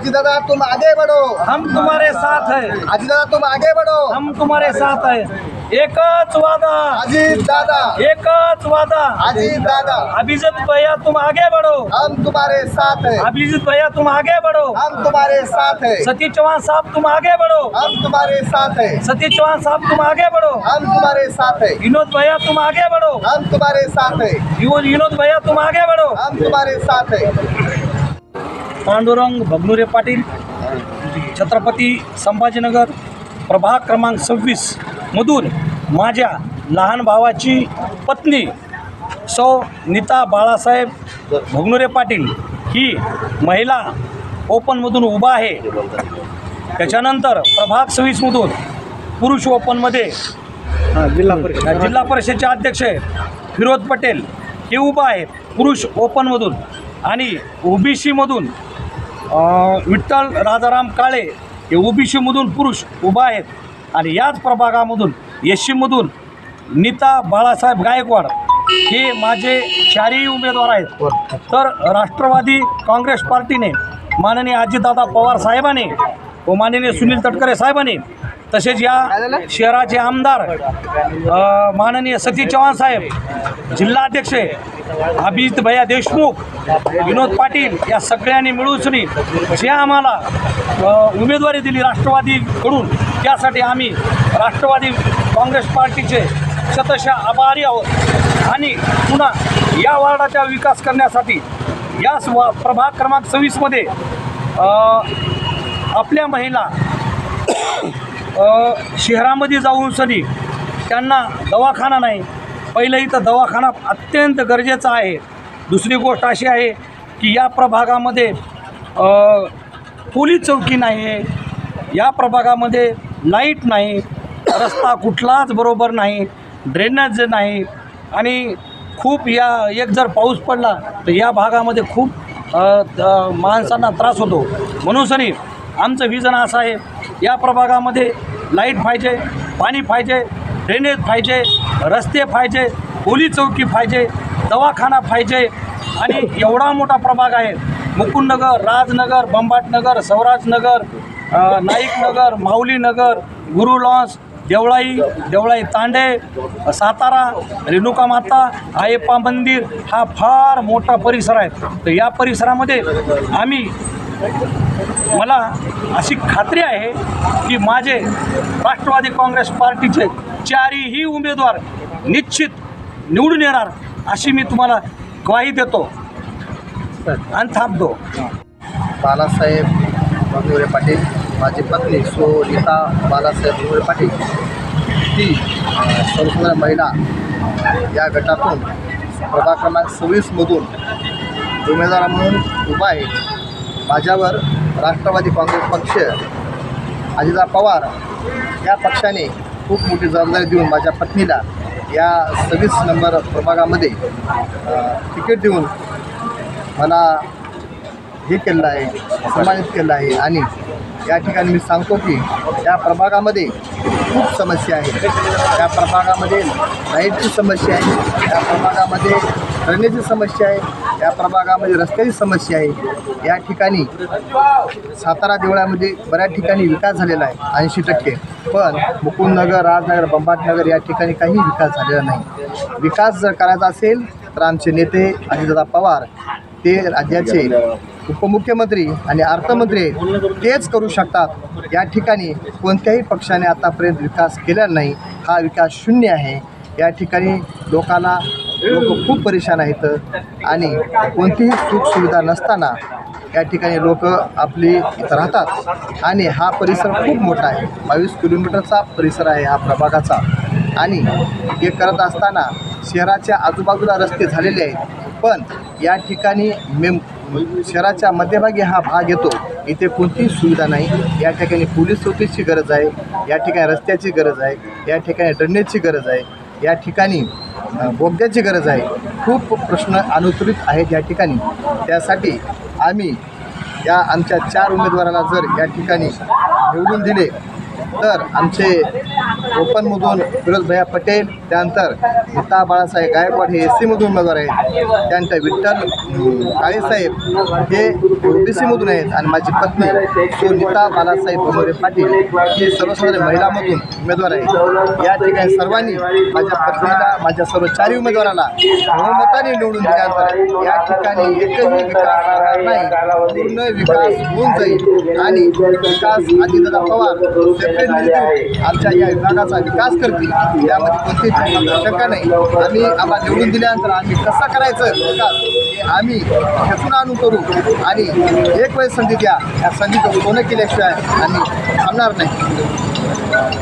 दादा तुम आगे बढ़ो। हम तुम्हारे साथ है। अजित दादा तुम आगे बढ़ो। हम तुम्हारे साथ है। एकच वादा। अजित दादा एकच वादा। अजित दादा अभिजित भैया तुम आगे बढ़ो। हम तुम्हारे साथ है। अभिजित भैया तुम आगे बढ़ो। हम तुम्हारे साथ है। सतीश चौहान साहब तुम आगे बढ़ो। हम तुम्हारे साथ है। सतीश चौहान साहब तुम आगे बढ़ो। हम तुम्हारे साथ है। विनोद भैया तुम आगे बढ़ो। हम तुम्हारे साथ है। विनोद भैया तुम आगे बढ़ो। हम तुम्हारे साथ है। पांडुरंग भगनुरे पाटील छत्रपती संभाजीनगर प्रभाग क्रमांक सव्वीस मधून माझ्या लहान भावाची पत्नी सौ नीता बाळासाहेब भगनुरे पाटील ही महिला ओपनमधून उभा आहे. त्याच्यानंतर प्रभाग सव्वीसमधून पुरुष ओपनमध्ये जिल्हा परिषद. जिल्हा परिषदचे अध्यक्ष फिरोज पटेल हे उभा आहे पुरुष ओपनमधून. आणि ओबीसीमधून विठ्ठल राजाराम काळे हे ओबीसीमधून पुरुष उभा आहेत. आणि याच प्रभागामधून एससीमधून नीता बाळासाहेब गायकवाड हे माझे चारही उमेदवार आहेत. तर राष्ट्रवादी काँग्रेस पार्टीने माननीय अजितदादा पवार साहेबांनी व माननीय सुनील तटकरे साहेबांनी तसेच या शहराचे आमदार माननीय सतीश चव्हाण साहेब जिल्हाध्यक्ष अभिजित भैया देशमुख विनोद पाटील या सगळ्यांनी मिळून जे आम्हाला उमेदवारी दिली राष्ट्रवादीकडून त्यासाठी आम्ही राष्ट्रवादी काँग्रेस पार्टीचे शतशा आभारी आहोत. आणि पुन्हा या वार्डाचा विकास करण्यासाठी या स्व प्रभाग क्रमांक सव्वीसमध्ये आपल्या महिला शहरामध्ये जाऊन सनी त्यांना दवाखाना नाही. पहिलं इथं दवाखाना अत्यंत गरजेचा आहे. दुसरी गोष्ट अशी आहे की या प्रभागामध्ये पोलीस चौकी नाही. आहे या प्रभागामध्ये लाइट नाही. रस्ता कुठलाच बरोबर नाही. ड्रेनेज नाही. आणि खूप या एक जर पाऊस पडला तर या भागामध्ये खूप माणसांना त्रास होतो. म्हणून सनी आमचं विजन असं आहे या प्रभागामध्ये लाइट पाहिजे पाणी पाहिजे ड्रेनेज पाहिजे रस्ते पाहिजे पोलीस चौकी पाहिजे दवाखाना पाहिजे आणि एवढा मोठा प्रभाग आहे. मुकुंदनगर राजनगर बंबाटनगर सौराजनगर नाईकनगर माऊलीनगर गुरु लॉन्स देवळाई देवळाई तांडे सातारा रेणुका माता आयप्पा मंदिर हा फार मोठा परिसर आहे. तर या परिसरामध्ये आम्ही मला अशी खात्री आहे की माझे राष्ट्रवादी काँग्रेस पार्टीचे चारही उमेदवार निश्चित निवडून येणार अशी मी तुम्हाला ग्वाही देतो. आणि थांबतो. बालासाहेब मंगुरे पाटील माझी पत्नी सुनीता बालासाहेब मंगुरे पाटील ती संपूर्ण महिला या गटातून प्रभाग क्रमांक सव्वीसमधून उमेदवार म्हणून उभा आहे. माझ्यावर राष्ट्रवादी काँग्रेस पक्ष अजिता पवार या पक्षाने खूप मोठी जबाबदारी देऊन माझ्या पत्नीला या सव्वीस नंबर प्रभागामध्ये तिकीट देऊन मला हे केलं आहे सन्मानित केलं आहे. आणि या ठिकाणी मी सांगतो की या प्रभागामध्ये खूप समस्या आहे. या प्रभागामध्ये लाईटची समस्या आहे. या प्रभागामध्ये ड्रेनेजची समस्या आहे. या प्रभागामध्ये रस्त्याची समस्या आहे. या ठिकाणी सातारा देवळामध्ये बऱ्याच ठिकाणी विकास झालेला आहे ऐंशी टक्के. पण मुकुंदनगर राजनगर बंबाटनगर या ठिकाणी काही विकास झालेला नाही. विकास जर करायचा असेल तर आमचे नेते अजितदादा पवार ते राज्याचे उपमुख्यमंत्री आणि अर्थमंत्री तेच करू शकतात. या ठिकाणी कोणत्याही पक्षाने आतापर्यंत विकास केला नाही. हा विकास शून्य आहे. या ठिकाणी लोकांना लोक खूप परेशान आहेत आणि कोणतीही सुखसुविधा नसताना या ठिकाणी लोक आपली राहतात. आणि हा परिसर खूप मोठा आहे. बावीस किलोमीटरचा परिसर आहे हा प्रभागाचा. आणि हे करत असताना शहराच्या आजूबाजूला रस्ते झालेले आहेत. पण या ठिकाणी मेम शहराच्या मध्यभागी हा भाग येतो. इथे कोणतीही सुविधा नाही. या ठिकाणी पोलीस चौकीची गरज आहे. या ठिकाणी रस्त्याची गरज आहे. या ठिकाणी ड्रेनेजची गरज आहे. या ठिकाणी बोगद्याची गरज आहे. खूप प्रश्न अनुत्तरित आहेत या ठिकाणी. त्यासाठी आम्ही या आमच्या चार उमेदवारांना जर या ठिकाणी निवडून दिले तर आमचे ओपनमधून फिरोज भैया पटेल त्यानंतर गीता बाळासाहेब गायकवाड हे एस सीमधून उमेदवार आहेत. त्यानंतर विठ्ठल काळेसाहेब हे बी सीमधून आहेत आणि माझी पत्नी सुनीता बाळासाहेब बनोरे पाटील ही सर्वसाधारण महिलामधून उमेदवार आहे या ठिकाणी सर्वांनी माझ्या पत्नीला माझ्या सर्व चारही उमेदवाराला बहुमताने निवडून दिल्यानंतर या ठिकाणी एकही विकास होणार नाही. पूर्ण विकास होऊन जाईल आणि विकास अजितदादा पवार आमच्या या विभागाचा विकास करतील यामध्ये कोणतीही शंका नाही आम्ही आम्हाला निवडून दिल्यानंतर आम्ही कसा करायचं विकास हे आम्ही खेचून आणून करू आणि एक वेळ संधी द्या या संधीचं सोनं केल्याशिवाय आम्ही थांबणार नाही.